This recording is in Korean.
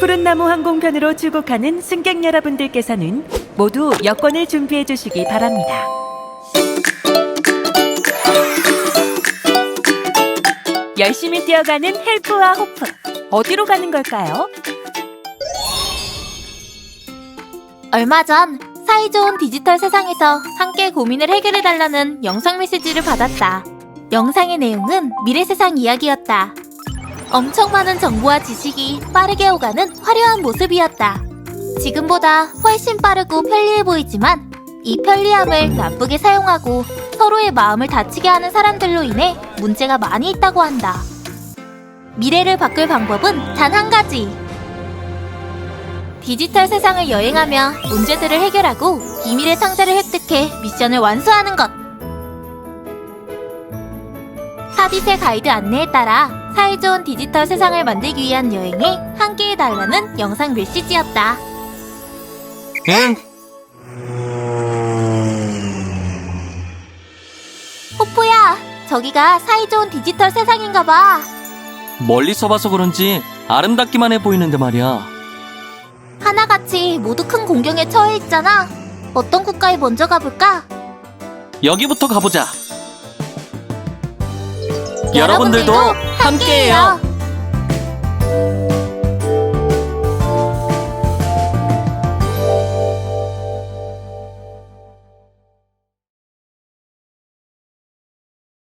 베트남 항공편으로 출국하는 승객 여러분들께서는 모두 여권을 준비해 주시기 바랍니다. 열심히 뛰어가는 헬프와 호프. 어디로 가는 걸까요? 얼마 전 사이좋은 디지털 세상에서 함께 고민을 해결해달라는 영상 메시지를 받았다. 영상의 내용은 미래 세상 이야기였다. 엄청 많은 정보와 지식이 빠르게 오가는 화려한 모습이었다. 지금보다 훨씬 빠르고 편리해 보이지만 이 편리함을 나쁘게 사용하고 서로의 마음을 다치게 하는 사람들로 인해 문제가 많이 있다고 한다. 미래를 바꿀 방법은 단 한 가지. 디지털 세상을 여행하며 문제들을 해결하고 비밀의 상자를 획득해 미션을 완수하는 것. 사디세 가이드 안내에 따라 사이 좋은 디지털 세상을 만들기 위한 여행에 함께해달라는 영상 메시지였다. 응? 호프야, 저기가 사이 좋은 디지털 세상인가 봐. 멀리서 봐서 그런지 아름답기만 해 보이는데 말이야. 하나같이 모두 큰 공경에 처해 있잖아. 어떤 국가에 먼저 가볼까? 여기부터 가보자. 여러분들도 함께해요. 함께해요.